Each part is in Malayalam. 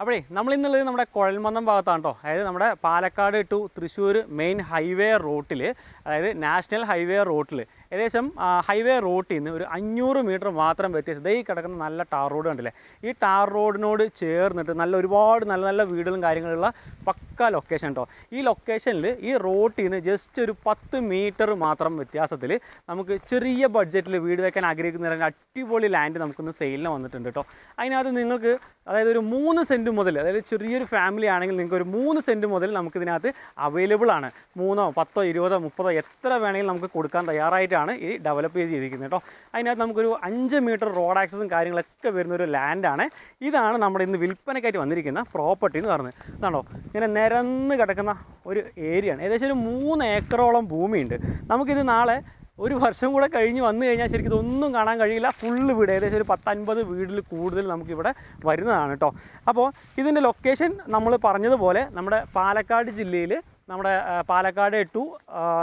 അപ്പോഴേ നമ്മൾ ഇന്നുള്ളത് നമ്മുടെ കുഴൽമന്നം ഭാഗത്താണ് കേട്ടോ അതായത് നമ്മുടെ Palakkad to Thrissur main highway റൂട്ടിൽ അതായത് നാഷണൽ ഹൈവേ റൂട്ടിൽ ഏകദേശം ഹൈവേ റോട്ടിൽ നിന്ന് ഒരു അഞ്ഞൂറ് മീറ്റർ മാത്രം വ്യത്യാസം ഈ കിടക്കുന്ന നല്ല ടാർ റോഡ് കണ്ടില്ലേ? ഈ ടാർ റോഡിനോട് ചേർന്നിട്ട് നല്ല ഒരുപാട് നല്ല നല്ല വീടുകളും കാര്യങ്ങളുള്ള പക്ക ലൊക്കേഷൻ കേട്ടോ ഈ ലൊക്കേഷനിൽ ഈ റോട്ടിൽ നിന്ന് ജസ്റ്റ് ഒരു പത്ത് മീറ്റർ മാത്രം വ്യത്യാസത്തിൽ നമുക്ക് ചെറിയ ബഡ്ജറ്റിൽ വീട് വെക്കാൻ ആഗ്രഹിക്കുന്ന അടിപൊളി ലാൻഡ് നമുക്കൊന്ന് സെയിലിന് വന്നിട്ടുണ്ട് കേട്ടോ അതിനകത്ത് നിങ്ങൾക്ക് അതായത് ഒരു മൂന്ന് സെന്റ് മുതൽ അതായത് ചെറിയൊരു ഫാമിലി ആണെങ്കിൽ നിങ്ങൾക്ക് ഒരു മൂന്ന് സെന്റ് മുതൽ നമുക്ക് ഇതിനകത്ത് അവൈലബിൾ ആണ്. മൂന്നോ പത്തോ ഇരുപതോ മുപ്പതോ എത്ര വേണമെങ്കിലും നമുക്ക് കൊടുക്കാൻ തയ്യാറായിട്ടാണ് ഈ ഡെവലപ്പ് ചെയ്ത് ചെയ്തിരിക്കുന്നത് കേട്ടോ. അതിനകത്ത് നമുക്കൊരു അഞ്ച് മീറ്റർ റോഡ് ആക്സസും കാര്യങ്ങളൊക്കെ വരുന്ന ഒരു ലാൻഡാണ് ഇതാണ് നമ്മുടെ ഇന്ന് വിൽപ്പനയ്ക്കായിട്ട് വന്നിരിക്കുന്ന പ്രോപ്പർട്ടി എന്ന് പറയുന്നത്. ഇതാണോ? ഇങ്ങനെ നിരന്ന് കിടക്കുന്ന ഒരു ഏരിയയാണ് ഏകദേശം ഒരു മൂന്ന് ഏക്കറോളം ഭൂമിയുണ്ട്. നമുക്കിത് നാളെ ഒരു വർഷം കൂടെ കഴിഞ്ഞ് വന്നു കഴിഞ്ഞാൽ ശരിക്കും ഇതൊന്നും കാണാൻ കഴിയില്ല. ഫുള്ള് വീട് ഏകദേശം ഒരു പത്തൻപത് വീടിൽ കൂടുതൽ നമുക്കിവിടെ വരുന്നതാണ് കേട്ടോ. അപ്പോൾ ഇതിന്റെ ലൊക്കേഷൻ നമ്മൾ പറഞ്ഞതുപോലെ നമ്മുടെ പാലക്കാട് ജില്ലയിൽ നമ്മുടെ പാലക്കാട് ടു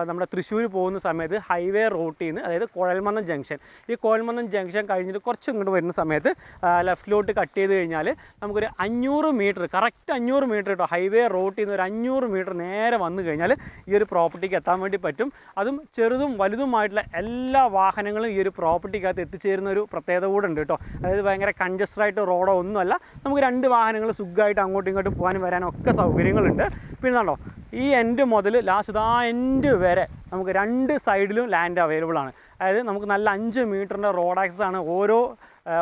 നമ്മുടെ തൃശ്ശൂർ പോകുന്ന സമയത്ത് ഹൈവേ റൂട്ടിൽ നിന്ന് അതായത് കുഴൽമന്നം ജംഗ്ഷൻ. ഈ കുഴൽമന്നം ജംഗ്ഷൻ കഴിഞ്ഞിട്ട് കുറച്ച് ഇങ്ങോട്ട് വരുന്ന സമയത്ത് ലെഫ്റ്റിലോട്ട് കട്ട് ചെയ്ത് കഴിഞ്ഞാൽ നമുക്കൊരു അഞ്ഞൂറ് മീറ്റർ കറക്റ്റ് അഞ്ഞൂറ് മീറ്റർ കേട്ടോ ഹൈവേ റൂട്ടിൽ നിന്ന് ഒരു അഞ്ഞൂറ് മീറ്റർ നേരെ വന്നു കഴിഞ്ഞാൽ ഈ ഒരു പ്രോപ്പർട്ടിക്ക് എത്താൻ വേണ്ടി പറ്റും. അതും ചെറുതും വലുതുമായിട്ടുള്ള എല്ലാ വാഹനങ്ങളും ഈ ഒരു പ്രോപ്പർട്ടിക്കകത്ത് എത്തിച്ചേരുന്ന ഒരു പ്രത്യേകത കൂടെ ഉണ്ട് കേട്ടോ അതായത് ഭയങ്കര കൺജസ്റ്റഡ് ആയിട്ട് റോഡോ ഒന്നുമല്ല നമുക്ക് രണ്ട് വാഹനങ്ങൾ സുഖമായിട്ട് അങ്ങോട്ടും ഇങ്ങോട്ടും പോകാനും വരാനും ഒക്കെ സൗകര്യങ്ങളുണ്ട്. പിന്നെ കണ്ടോ ഈ എൻഡ് മുതൽ ലാസ്റ്റ് ആ എൻഡ് വരെ നമുക്ക് രണ്ട് സൈഡിലും ലാൻഡ് അവൈലബിൾ ആണ്. അതായത് നമുക്ക് നല്ല അഞ്ച് മീറ്ററിന്റെ റോഡ് ആക്സസ് ആണ് ഓരോ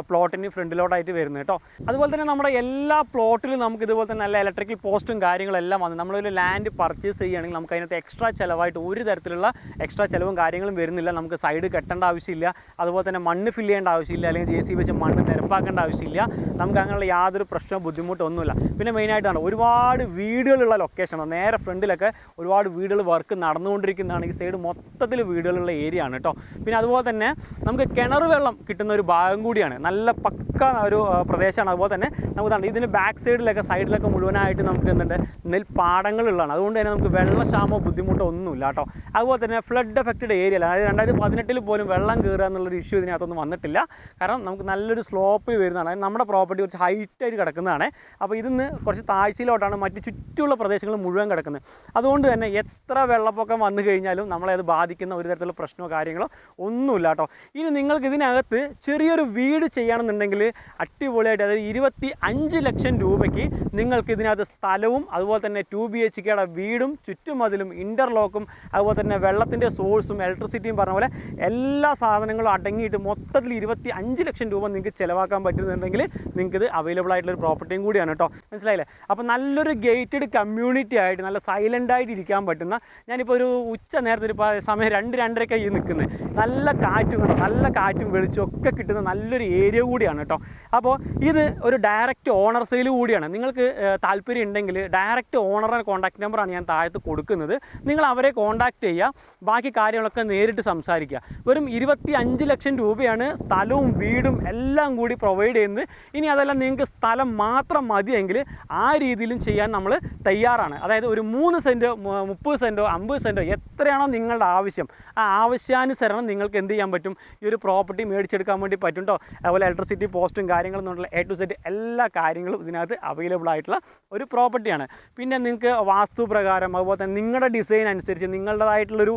പ്ലോട്ടിന് ഫ്രണ്ടിലോട്ടായിട്ട് വരുന്നത് കേട്ടോ. അതുപോലെ തന്നെ നമ്മുടെ എല്ലാ പ്ലോട്ടിലും നമുക്ക് ഇതുപോലെ തന്നെ നല്ല ഇലക്ട്രിക്കൽ പോസ്റ്റും കാര്യങ്ങളെല്ലാം വന്നു. നമ്മളൊരു ലാൻഡ് പർച്ചേസ് ചെയ്യുകയാണെങ്കിൽ നമുക്ക് അതിനകത്ത് എക്സ്ട്രാ ചിലവായിട്ട് ഒരു തരത്തിലുള്ള എക്സ്ട്രാ ചിലവും കാര്യങ്ങളും വരുന്നില്ല. നമുക്ക് സൈഡ് കെട്ടേണ്ട ആവശ്യമില്ല. അതുപോലെ തന്നെ മണ്ണ് ഫില്ല് ചെയ്യേണ്ട ആവശ്യമില്ല. അല്ലെങ്കിൽ ജെ സി വെച്ച് മണ്ണ് നിരപ്പാക്കേണ്ട ആവശ്യമില്ല. നമുക്ക് അങ്ങനെയുള്ള യാതൊരു പ്രശ്നവും ബുദ്ധിമുട്ടോ ഒന്നുമില്ല പിന്നെ മെയിനായിട്ടാണ് ഒരുപാട് വീടുകളുള്ള ലൊക്കേഷനാണ് നേരെ ഫ്രണ്ടിലൊക്കെ ഒരുപാട് വീടുകൾ വർക്ക് നടന്നുകൊണ്ടിരിക്കുന്നതാണ്. ഈ സൈഡ് മൊത്തത്തിൽ വീടുകളുള്ള ഏരിയ ആണ് കേട്ടോ. പിന്നെ അതുപോലെ തന്നെ നമുക്ക് കിണർ വെള്ളം കിട്ടുന്ന ഒരു ഭാഗം കൂടിയാണ്. നല്ല പക്ക ഒരു പ്രദേശമാണ്. അതുപോലെ തന്നെ നമുക്ക് ഇതിന് ബാക്ക് സൈഡിലൊക്കെ സൈഡിലൊക്കെ മുഴുവനായിട്ട് നമുക്ക് എന്തുണ്ട്? നെൽപ്പാടങ്ങളുള്ളതാണ് അതുകൊണ്ട് തന്നെ നമുക്ക് വെള്ളക്ഷാമോ ബുദ്ധിമുട്ടോ ഒന്നുമില്ല കേട്ടോ. അതുപോലെ തന്നെ ഫ്ലഡ് എഫക്റ്റഡ് ഏരിയ അതായത് രണ്ടായിരത്തി പതിനെട്ടിൽ പോലും വെള്ളം കയറുക എന്നുള്ളൊരു ഇഷ്യൂ ഇതിനകത്തൊന്നും വന്നിട്ടില്ല. കാരണം നമുക്ക് നല്ലൊരു സ്ലോപ്പ് വരുന്നതാണ്. അതായത് നമ്മുടെ പ്രോപ്പർട്ടി കുറച്ച് ഹൈറ്റായിട്ട് കിടക്കുന്നതാണ്. അപ്പോൾ ഇതിന്ന് കുറച്ച് താഴ്ചയിലോട്ടാണ് മറ്റ് ചുറ്റുമുള്ള പ്രദേശങ്ങൾ മുഴുവൻ കിടക്കുന്നത്. അതുകൊണ്ട് തന്നെ എത്ര വെള്ളപ്പൊക്കം വന്നു കഴിഞ്ഞാലും നമ്മളെ അത് ബാധിക്കുന്ന ഒരു തരത്തിലുള്ള പ്രശ്നമോ കാര്യങ്ങളോ ഒന്നുമില്ല കേട്ടോ ഇനി നിങ്ങൾക്ക് ഇതിനകത്ത് ചെറിയൊരു വീട് ചെയ്യണമെന്നുണ്ടെങ്കിൽ അടിപൊളിയായിട്ട് അതായത് ഇരുപത്തി അഞ്ച് ലക്ഷം രൂപയ്ക്ക് നിങ്ങൾക്ക് ഇതിനകത്ത് സ്ഥലവും അതുപോലെ തന്നെ ടു ബി എച്ച് കെയുടെ വീടും ചുറ്റുമതിലും ഇന്റർലോക്കും അതുപോലെ തന്നെ വെള്ളത്തിന്റെ സോഴ്സും ഇലക്ട്രിസിറ്റിയും പറഞ്ഞ പോലെ എല്ലാ സാധനങ്ങളും അടങ്ങിയിട്ട് മൊത്തത്തിൽ ഇരുപത്തി അഞ്ച് ലക്ഷം രൂപ നിങ്ങൾക്ക് ചിലവാക്കാൻ പറ്റുന്നുണ്ടെങ്കിൽ നിങ്ങൾക്ക് ഇത് അവൈലബിൾ ആയിട്ടുള്ള ഒരു പ്രോപ്പർട്ടിയും കൂടിയാണ് കേട്ടോ. മനസ്സിലായില്ലേ? അപ്പോൾ നല്ലൊരു ഗേറ്റഡ് കമ്മ്യൂണിറ്റി ആയിട്ട് നല്ല സൈലന്റ് ആയിട്ട് ഇരിക്കാൻ പറ്റുന്ന ഞാനിപ്പോൾ ഒരു ഉച്ച നേരത്തെ ഒരു സമയം രണ്ട് രണ്ടരക്കായി നിൽക്കുന്നത് നല്ല കാറ്റും കേട്ടോ നല്ല കാറ്റും വെളിച്ചവും ഒക്കെ കിട്ടുന്ന നല്ലൊരു ഏരിയ കൂടിയാണ് കേട്ടോ. അപ്പോൾ ഇത് ഒരു ഡയറക്റ്റ് ഓണർ സെയിൽ കൂടിയാണ്. നിങ്ങൾക്ക് താല്പര്യം ഉണ്ടെങ്കിൽ ഡയറക്റ്റ് ഓണറുടെ കോൺടാക്ട് നമ്പറാണ് ഞാൻ താഴത്ത് കൊടുക്കുന്നത്. നിങ്ങൾ അവരെ കോൺടാക്റ്റ് ചെയ്യുക. ബാക്കി കാര്യങ്ങളൊക്കെ നേരിട്ട് സംസാരിക്കുക. വെറും ഇരുപത്തി അഞ്ച് ലക്ഷം രൂപയാണ് സ്ഥലവും വീടും എല്ലാം കൂടി പ്രൊവൈഡ് ചെയ്യുന്നത്. ഇനി അതെല്ലാം നിങ്ങൾക്ക് സ്ഥലം മാത്രം മതിയെങ്കിൽ ആ രീതിയിലും ചെയ്യാൻ നമ്മൾ തയ്യാറാണ്. അതായത് ഒരു മൂന്ന് സെന്റോ മുപ്പത് സെന്റോ അമ്പത് സെന്റോ എത്രയാണോ നിങ്ങളുടെ ആവശ്യം. ആ ആവശ്യാനുസരണം നിങ്ങൾക്ക് എന്ത് ചെയ്യാൻ പറ്റും? ഈ ഒരു പ്രോപ്പർട്ടി മേടിച്ചെടുക്കാൻ വേണ്ടി പറ്റും അതുപോലെ ഇലക്ട്രിസിറ്റി പോസ്റ്റും കാര്യങ്ങളും എന്നുള്ള എ ടു സെറ്റ് എല്ലാ കാര്യങ്ങളും ഇതിനകത്ത് അവൈലബിൾ ആയിട്ടുള്ള ഒരു പ്രോപ്പർട്ടിയാണ് പിന്നെ നിങ്ങൾക്ക് വാസ്തു പ്രകാരം അതുപോലെ തന്നെ നിങ്ങളുടെ ഡിസൈൻ അനുസരിച്ച് നിങ്ങളുടേതായിട്ടുള്ളൊരു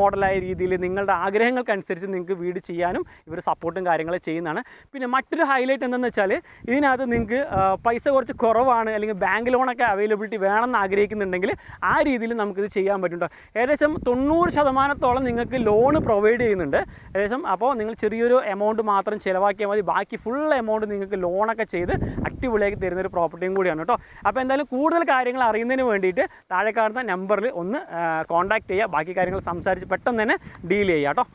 മോഡലായ രീതിയിൽ നിങ്ങളുടെ ആഗ്രഹങ്ങൾക്കനുസരിച്ച് നിങ്ങൾക്ക് വീട് ചെയ്യാനും ഇവർ സപ്പോർട്ടും കാര്യങ്ങളും ചെയ്യുന്നതാണ്. പിന്നെ മറ്റൊരു ഹൈലൈറ്റ് എന്തെന്ന് വെച്ചാൽ ഇതിനകത്ത് നിങ്ങൾക്ക് പൈസ കുറച്ച് കുറവാണ് അല്ലെങ്കിൽ ബാങ്ക് ലോണൊക്കെ അവൈലബിലിറ്റി വേണമെന്ന് ആഗ്രഹിക്കുന്നുണ്ടെങ്കിൽ ആ രീതിയിൽ നമുക്കിത് ചെയ്യാൻ പറ്റും ഏകദേശം തൊണ്ണൂറ് ശതമാനത്തോളം നിങ്ങൾക്ക് ലോൺ പ്രൊവൈഡ് ചെയ്യുന്നുണ്ട്. ഏകദേശം അപ്പോൾ നിങ്ങൾ ചെറിയൊരു എമൗണ്ട് മാത്രം ചിലവാക്കിയാൽ മതി. ബാക്കി ഫുൾ എമൗണ്ട് നിങ്ങൾക്ക് ലോണൊക്കെ ചെയ്ത് അടിപൊളിയാക്കി തരുന്നൊരു പ്രോപ്പർട്ടിയും കൂടിയാണ് കേട്ടോ. അപ്പോൾ എന്തായാലും കൂടുതൽ കാര്യങ്ങൾ അറിയുന്നതിന് വേണ്ടിയിട്ട് താഴെ കാണുന്ന നമ്പറിൽ ഒന്ന് കോൺടാക്ട് ചെയ്യുക. ബാക്കി കാര്യങ്ങൾ സംസാരിച്ച് പെട്ടെന്ന് തന്നെ ഡീൽ ചെയ്യുക കേട്ടോ.